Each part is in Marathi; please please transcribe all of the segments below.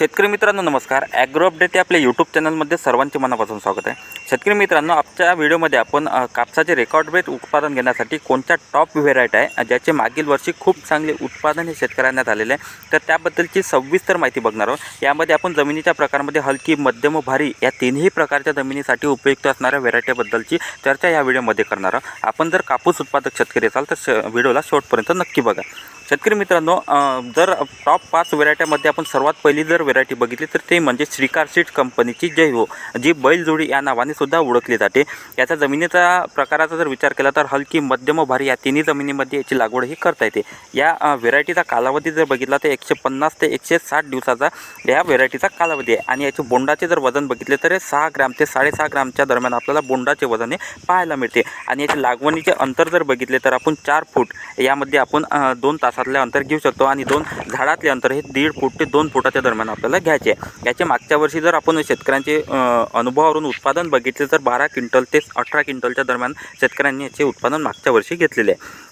शेतकरी मित्रांनो नमस्कार. ॲग्रो अपडेट या आपल्या यूट्यूब चॅनलमध्ये सर्वांचे मनापासून स्वागत आहे. शेतकरी मित्रांनो आजच्या व्हिडिओमध्ये आपण कापसाचे रेकॉर्ड रेट उत्पादन घेण्यासाठी कोणत्या टॉप व्हेरायटी आहे ज्याचे मागील वर्षी खूप चांगले उत्पादन हे शेतकऱ्यांना झालेले आहे तर त्याबद्दलची सविस्तर माहिती बघणार आहोत. यामध्ये आपण जमिनीच्या प्रकारामध्ये हलकी मध्यम भारी या तिन्ही प्रकारच्या जमिनीसाठी उपयुक्त असणाऱ्या व्हेरायटीबद्दलची चर्चा या व्हिडिओमध्ये करणार आहोत. आपण जर कापूस उत्पादक शेतकरी असाल तर श व्हिडिओला शेवटपर्यंत नक्की बघा. शेतकरी मित्रांनो जर टॉप पाच व्हेरायट्यामध्ये आपण सर्वात पहिली जर व्हेरायटी बघितली तर ते म्हणजे श्रीकार सीट कंपनीची जैव हो, जी बैलजोडी या नावाने सुद्धा ओळखली जाते. याचा जमिनीचा प्रकाराचा जर विचार केला तर हलकी मध्यम भारी या तिन्ही जमिनीमध्ये याची लागवड ही करता येते. या व्हेरायटीचा कालावधी जर बघितला तर एकशे पन्नास ते एकशे साठ दिवसाचा या व्हेरायटीचा कालावधी आहे. आणि याचे बोंडाचे जर वजन बघितले तर सहा ग्राम ते साडेसहा ग्रामच्या दरम्यान आपल्याला बोंडाचे वजन हे पाहायला मिळते. आणि याचे लागवणीचे अंतर जर बघितले तर आपण चार फूट यामध्ये आपण दोन तासातले अंतर घेऊ शकतो. आणि दोन झाडातले अंतर हे दीड फूट ते दोन फुटाच्या दरम्यान आपल्याला घ्यायचे आहे. याचे मागच्या वर्षी जर आपण शेतकऱ्यांचे अनुभवावरून उत्पादन बघितले तर बारा क्विंटल ते अठरा क्विंटलच्या दरम्यान शेतकऱ्यांनी याचे उत्पादन मागच्या वर्षी घेतलेले आहे.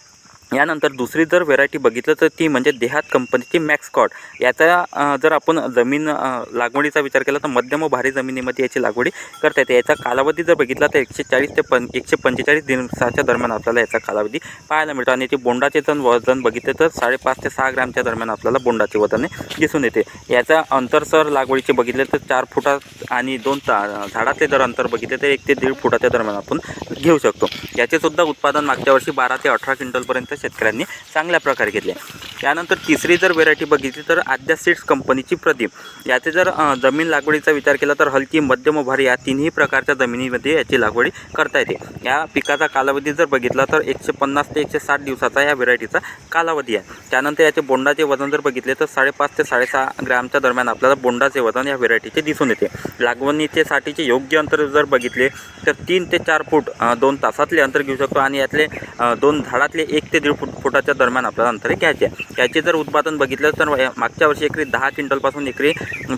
यानंतर दुसरी जर व्हेरायटी बघितलं तर ती म्हणजे देहात कंपनीची मॅक्सकॉट याचा जर आपण जमीन लागवडीचा विचार केला तर मध्यम व भारी जमिनीमध्ये याची लागवडी करता येते. याचा कालावधी जर बघितला तर एकशे चाळीस ते पं एकशे पंचेचाळीस दिवसाच्या दरम्यान आपल्याला याचा कालावधी पाहायला मिळतो. आणि याची बोंडाचे जर वजन बघितले तर साडेपाच ते सहा ग्रॅमच्या दरम्यान आपल्याला बोंडाचे वजन दिसून येते. याचा अंतर सर लागवडीचे बघितले तर चार फुटात आणि दोन ता झाडाचे जर अंतर बघितले तर एक ते दीड फुटाच्या दरम्यान आपण घेऊ शकतो. याचेसुद्धा उत्पादन मागच्या वर्षी बारा ते अठरा क्विंटलपर्यंत शेतकऱ्यांनी चांगल्या प्रकारे घेतले. त्यानंतर तिसरी जर व्हेरायटी बघितली तर आद्या सीड्स कंपनीची प्रदीप. याचे जर जमीन लागवडीचा विचार केला तर हलकी मध्यम भारी या तिन्ही प्रकारच्या जमिनीमध्ये याची लागवडी करता येते. या पिकाचा कालावधी जर बघितला तर एकशे पन्नास ते एकशे साठ दिवसाचा या व्हेरायटीचा कालावधी आहे. त्यानंतर याचे बोंडाचे वजन जर बघितले तर साडेपाच ते साडेसहा ग्रॅमच्या दरम्यान आपल्याला बोंडाचे वजन या व्हेरायटीचे दिसून येते. लागवणीचे साठीचे योग्य अंतर जर बघितले तर तीन ते चार फूट दोन तासातले अंतर घेऊ शकतो आणि यातले दोन झाडातले एक ते दीड फूट फुटाच्या दरम्यान आपल्याला अंतर घ्यायचे आहे. याचे जर उत्पादन बघितलं तर मागच्या वर्षी एकरी दहा क्विंटलपासून एकरी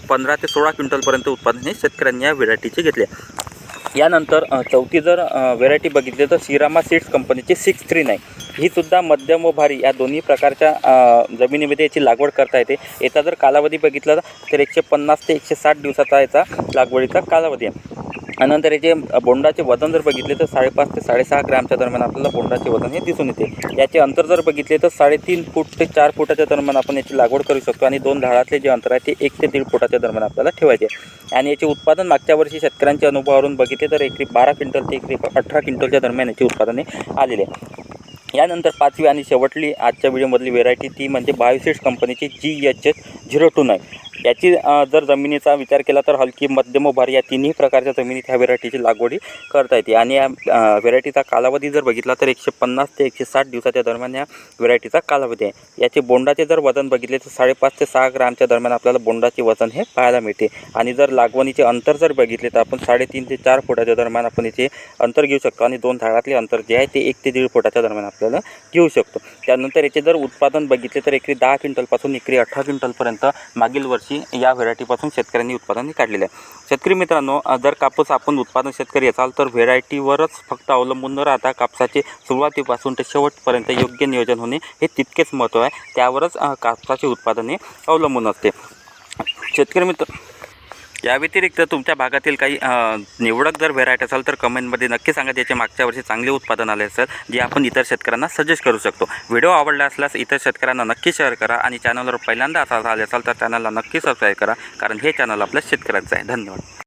पंधरा ते सोळा क्विंटलपर्यंत उत्पादन हे शेतकऱ्यांनी या व्हेरायटीचे घेतले यानंतर चौथी जर व्हेरायटी बघितली तर श्रीरामा सीड्स कंपनीची सिक्स थ्री नाईन. ही सुद्धा मध्यम व भारी या दोन्ही प्रकारच्या जमिनीमध्ये याची लागवड करता येते. याचा जर कालावधी बघितला तर एकशे पन्नास ते एकशे साठ दिवसाचा याचा लागवडीचा कालावधी आहे. त्यानंतर याचे बोंडाचे वजन जर बघितले तर साडेपाच ते साडेसहा ग्रॅमच्या दरम्यान आपल्याला बोंडाचे वजन हे दिसून येते. याचे अंतर जर बघितले तर साडेतीन फूट ते चार फुटाच्या दरम्यान आपण याची लागवड करू शकतो आणि दोन झाडातले जे अंतर आहे ते एक ते दीड फुटाच्या दरम्यान आपल्याला ठेवायचे आणि याचे उत्पादन मागच्या वर्षी शेतकऱ्यांच्या अनुभवावरून बघितले तर एकरी बारा क्विंटल ते एकरी अठरा क्विंटलच्या दरम्यान याची उत्पादने आलेली आहे. यानंतर पाचवी आणि शेवटली आजच्या व्हिडिओमधली व्हेरायटी ती म्हणजे बायोसिड्स कंपनीची G H S zero two nine याची जर जमिनीचा विचार केला तर हलकी मध्यम उभार भारी या तिन्ही प्रकारच्या जमिनीत ह्या व्हेरायटीची लागवडी करता येते. आणि या व्हेरायटीचा कालावधी जर बघितला तर एकशे पन्नास ते एकशे साठ दिवसाच्या दरम्यान या व्हेरायटीचा कालावधी आहे. याचे बोंडाचे जर वजन बघितले तर साडेपाच ते सहा ग्रामच्या दरम्यान आपल्याला बोंडाचे वजन हे पाहायला मिळते. आणि जर लागवणीचे अंतर जर बघितले तर आपण साडेतीन ते चार फुटाच्या दरम्यान आपण याचे अंतर घेऊ शकतो आणि दोन झाडातले अंतर जे आहे ते एक ते दीड फुटाच्या दरम्यान आपल्याला घेऊ शकतो. त्यानंतर याचे जर उत्पादन बघितले तर एकरी दहा क्विंटलपासून एकरी अठरा क्विंटलपर्यंत मागील वर्षी या व्हेरायटीपासून शेतकऱ्यांनी उत्पादन काढलेलं आहे. शेतकरी मित्रांनो जर कापूस आपण उत्पादन शेतकरी असाल तर व्हेरायटीवरच फक्त अवलंबून न राहता कापसाचे सुरुवातीपासून ते शेवटपर्यंत योग्य नियोजन होणे हे तितकेच महत्त्व आहे. त्यावरच कापसाचे उत्पादन हे अवलंबून असते. शेतकरी मित्र या व्यतिरिक्त तुमच्या भागातील काही निवडक जर व्हेरायटी असाल तर कमेंटमध्ये नक्की सांगा. ज्याचे मागच्या वर्षी चांगले उत्पादन आले असेल जे आपण इतर शेतकऱ्यांना सजेस्ट करू शकतो. व्हिडिओ आवडला असल्यास इतर शेतकऱ्यांना नक्की शेअर करा आणि चॅनलवर पहिल्यांदा असा आले असाल तर चॅनलला नक्की सबस्क्राईब करा. कारण हे चॅनल आपल्या शेतकऱ्यांचं आहे. धन्यवाद.